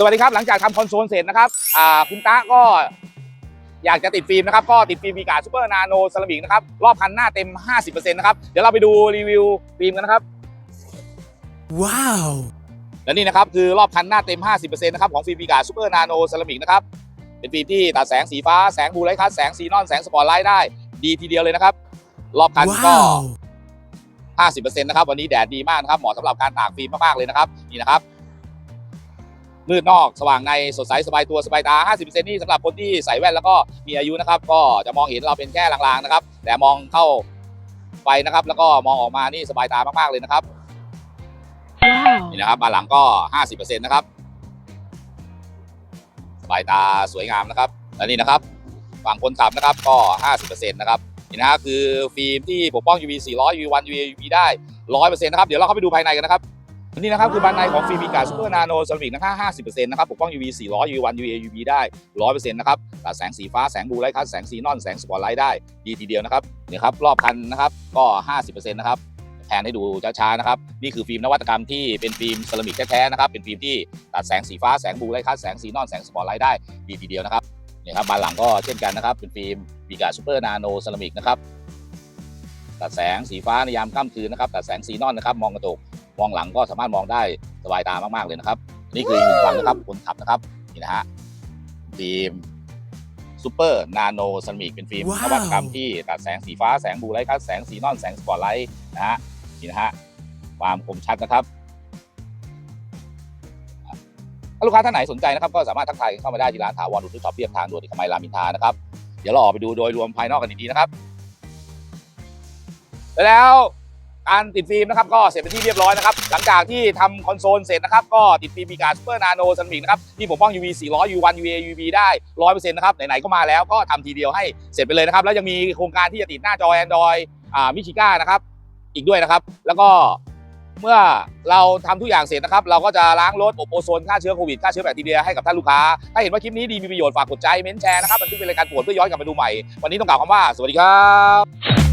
สวัสดีครับหลังจากทำคอนโซลเสร็จนะครับอ่าคุณตะก็อยากจะติดฟิล์มนะครับ ก็ติดฟิล์มวีกาซูเปอร์นาโนเซรามิกนะครับ รอบคันหน้าเต็ม 50%นะครับ เดี๋ยวเราไปดูรีวิวฟิล์มกันนะครับ Wow! และนี่นะครับ คือรอบคันหน้าเต็ม 50%นะครับ ของฟิล์มวีกาซูเปอร์นาโนเซรามิกนะครับ เป็นฟิล์มที่ตัดแสงสีฟ้าแสงบลูไลท์คัสแสงซีนอนแสงสปอตไลท์ได้ ดีทีเดียวเลยนะครับ รอบคันก็ Wow! 50%นะครับวันนี้แดดดีมากนะครับเหมาะสำหรับการตากฟิล์มมากๆเลยนะครับนี่นะครับ มืดนอกสว่างในสดใสสบายตัวสบายตา 50%นี่สำหรับคนที่ใส่แว่นแล้วก็มีอายุนะครับ ก็จะมองเห็นเราเป็นแค่ลางๆนะครับ แต่มองเข้าไปนะครับ แล้วก็มองออกมานี่สบายตามากๆเลยนะครับ Wow. นี่นะครับมาหลังก็ 50%นะครับสบายตาสวยงามนะครับและนี่นะครับ ฝั่งคนขับนะครับก็ 50%นะครับนี่นะฮะคือฟิล์มที่ปกป้อง UV 400 UV 1 UV UV ได้ 100%นะครับเดี๋ยวเราเข้าไปดูภายในกันนะครับ นี่นะครับคือบานในของฟิล์มมีกาซูเปอร์นาโนเซรามิกนะครับ50%นะครับปกป้อง UV 400 UV 1 UV UV ได้ 100%นะครับตัดแสงสีฟ้าแสงบูไลท์คัสแสงซีนอนแสงสปอตไลท์ได้ดีทีเดียวนะครับเนี่ยครับรอบคันนะครับก็ 50%นะครับแผนให้ดูช้าๆนะครับนี่คือฟิล์มนวัตกรรมที่เป็นฟิล์มเซรามิกแท้ๆนะครับเป็นฟิล์มที่ตัดแสงสีฟ้าแสงบูไลท์คัสแสงซีนอนแสงสปอตไลท์ได้ดีทีเดียวนะครับเนี่ยครับบานหลังก็เช่นกันนะครับเป็นฟิล์มมีกาซูเปอร์นาโนเซรามิกนะครับตัดแสงสีฟ้าในยามค่ำคืนนะครับตัดแสงซีนอนนะครับมองกระจก มองหลังก็สามารถมองได้สบายตามากๆเลยนะครับ นี่คืออีกหนึ่งฝั่งนะครับคนขับนะครับนี่นะฮะฟิล์มซูเปอร์นาโนเซรามิกเป็นฟิล์มว้าวนวัตกรรมที่ตัดแสงสีฟ้าแสงบลูไลท์คัสแสงสีนอนแสงสปอตไลท์นะฮะนี่นะฮะความคมชัดนะครับถ้าลูกค้าท่านไหนสนใจนะครับก็สามารถทักทายกันเข้ามาได้ที่ร้านถาวรอุทุช็อปเรียบทางด่วนที่ขมายรามอินทรานะครับ เดี๋ยวเราออกไปดูโดยรวมภายนอกกันอีกทีนะครับ แล้ว การติดฟิล์มนะครับก็เสร็จเป็นที่เรียบร้อยนะครับหลังจากที่ทำคอนโซลเสร็จนะครับก็ติดฟิล์มมีการซูเปอร์นาโนซันมิกนะครับที่ปกป้อง UV 400 U1 UVA UV ได้100%นต์นะครับไหนๆก็มาแล้วก็ทำทีเดียวให้เสร็จไปเลยนะครับแล้วยังมีโครงการที่จะติดหน้าจอ Android อ่ามิชิก้านะครับอีกด้วยนะครับ แล้วก็เมื่อเราทำทุกอย่างเสร็จนะครับ เราก็จะล้างรถอบโอโซนฆ่าเชื้อโควิดฆ่าเชื้อแบคทีเรียให้กับท่านลูกค้า ถ้าเห็นว่าคลิปนี้ดีมีประโยชน์ฝากกดใจเม้นแชร์นะครับบันทึกเป็นรายการปวดเพื่อย้อนกลับมาดูใหม่ วันนี้ต้องกล่าวคำว่า สวัสดีครับ